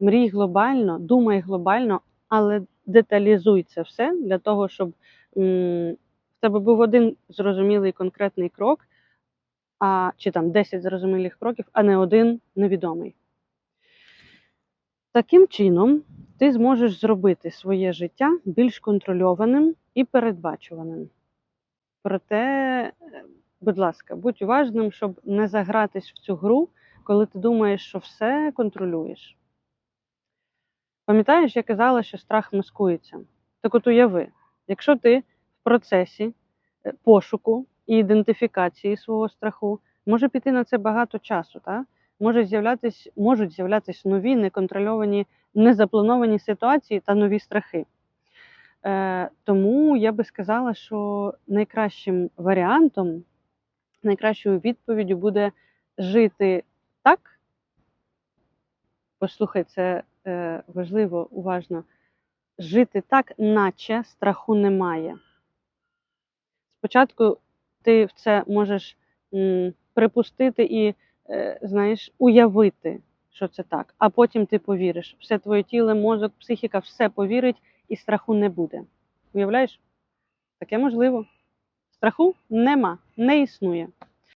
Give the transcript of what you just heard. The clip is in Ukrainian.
мрій глобально, думай глобально, але деталізуй це все для того, щоб в тебе був один зрозумілий конкретний крок, а, чи там 10 зрозумілих кроків, а не один невідомий. Таким чином, ти зможеш зробити своє життя більш контрольованим і передбачуваним. Проте, е, будь ласка, будь уважним, щоб не загратись в цю гру, коли ти думаєш, що все контролюєш. Пам'ятаєш, я казала, що страх маскується. Так от уяви, якщо ти в процесі е, пошуку і ідентифікації свого страху, може піти на це багато часу, так? Може з'являтись, можуть з'являтися нові неконтрольовані, незаплановані ситуації та нові страхи. Е, тому я би сказала, що найкращим варіантом, найкращою відповіддю буде жити так. Послухай, це важливо, уважно. Жити так, наче страху немає. Спочатку ти в це можеш припустити і, е, знаєш, уявити, що це так, а потім ти повіриш. Все твоє тіло, мозок, психіка, все повірить і страху не буде. Уявляєш? Таке можливо. Страху нема, не існує.